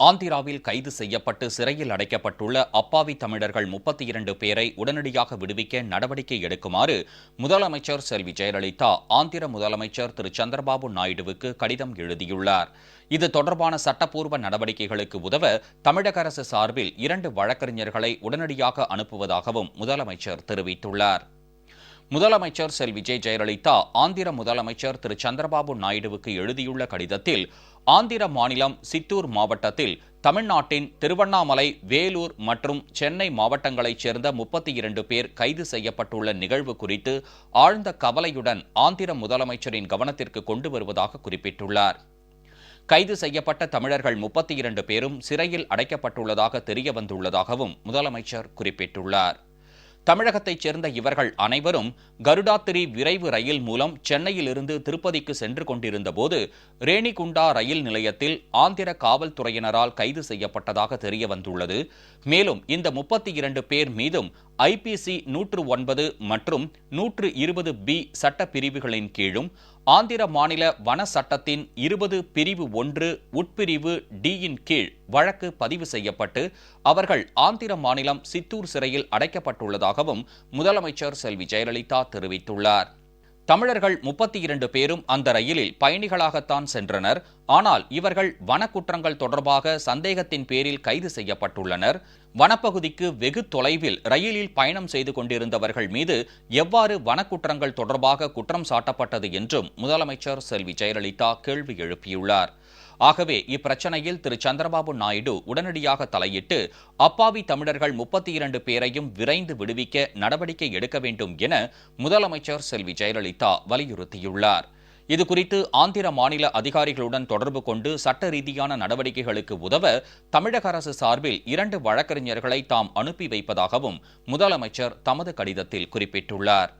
ஆந்திராவில் கைது செய்யப்பட்டு சிறையில் அடைக்கப்பட்டுள்ள அப்பாவி தமிழர்கள் முப்பத்தி இரண்டு பேரை உடனடியாக விடுவிக்க நடவடிக்கை எடுக்குமாறு முதலமைச்சர் செல்வி ஜெயலலிதா ஆந்திர முதலமைச்சர் திரு. சந்திரபாபு நாயுடுவுக்கு கடிதம் எழுதியுள்ளார். இது தொடர்பான சட்டப்பூர்வ நடவடிக்கைகளுக்கு உதவ தமிழக அரசு சார்பில் இரண்டு வழக்கறிஞர்களை உடனடியாக அனுப்புவதாகவும் முதலமைச்சர் தெரிவித்துள்ளார். முதலமைச்சர் செல்வி விஜய் ஜெயலலிதா ஆந்திர முதலமைச்சர் திரு. சந்திரபாபு நாயுடுவுக்கு எழுதியுள்ள கடிதத்தில் ஆந்திர மாநிலம் சித்தூர் மாவட்டத்தில் தமிழ்நாட்டின் திருவண்ணாமலை வேலூர் மற்றும் சென்னை மாவட்டங்களைச் சேர்ந்த முப்பத்தி இரண்டு பேர் கைது செய்யப்பட்டுள்ள நிகழ்வு குறித்து ஆழ்ந்த கவலையுடன் ஆந்திர முதலமைச்சரின் கவனத்திற்கு கொண்டு வருவதாக குறிப்பிட்டுள்ளார். கைது செய்யப்பட்ட தமிழர்கள் முப்பத்தி இரண்டு பேரும் சிறையில் அடைக்கப்பட்டுள்ளதாக தெரிய வந்துள்ளதாகவும் முதலமைச்சர் குறிப்பிட்டுள்ளார். தமிழகத்தைச் சேர்ந்த இவர்கள் அனைவரும் கருடாத்திரி விரைவு ரயில் மூலம் சென்னையிலிருந்து திருப்பதிக்கு சென்று கொண்டிருந்தபோது ரேணிகுண்டா ரயில் நிலையத்தில் ஆந்திர காவல்துறையினரால் கைது செய்யப்பட்டதாக தெரிய வந்துள்ளது மேலும் இந்த முப்பத்தி இரண்டு பேர் மீதும் ஐபிசி நூற்று ஒன்பது மற்றும் நூற்று இருபது பி சட்ட பிரிவுகளின் கீழும் ஆந்திர மாநில வன சட்டத்தின் இருபது பிரிவு ஒன்று உட்பிரிவு டியின் கீழ் வழக்கு பதிவு செய்யப்பட்டு அவர்கள் ஆந்திர மாநிலம் சித்தூர் சிறையில் அடைக்கப்பட்டுள்ளதாகவும் முதலமைச்சர் செல்வி ஜெயலலிதா தெரிவித்துள்ளார். தமிழர்கள் முப்பத்தி இரண்டு பேரும் அந்த ரயிலில் பயணிகளாகத்தான் சென்றனர். ஆனால் இவர்கள் வனக்குற்றங்கள் தொடர்பாக சந்தேகத்தின் பேரில் கைது செய்யப்பட்டுள்ளனர். வனப்பகுதிக்கு வெகு தொலைவில் ரயிலில் பயணம் செய்து கொண்டிருந்தவர்கள் மீது எவ்வாறு வனக்குற்றங்கள் தொடர்பாக குற்றம் சாட்டப்பட்டது என்றும் முதலமைச்சர் செல்வி ஜெயலலிதா கேள்வி எழுப்பியுள்ளார். ஆகவே இப்பிரச்சனையில் திரு. சந்திரபாபு நாயுடு உடனடியாக தலையிட்டு அப்பாவி தமிழர்கள் முப்பத்தி இரண்டு பேரையும் விரைந்து விடுவிக்க நடவடிக்கை எடுக்க வேண்டும் என முதலமைச்சர் செல்வி ஜெயலலிதா வலியுறுத்தியுள்ளார். இதுகுறித்து ஆந்திர மாநில அதிகாரிகளுடன் தொடர்பு கொண்டு சட்ட ரீதியான நடவடிக்கைகளுக்கு உதவ தமிழக அரசு சார்பில் இரண்டு வழக்கறிஞர்களை தாம் அனுப்பி வைப்பதாகவும் முதலமைச்சர் தமது கடிதத்தில் குறிப்பிட்டுள்ளார்.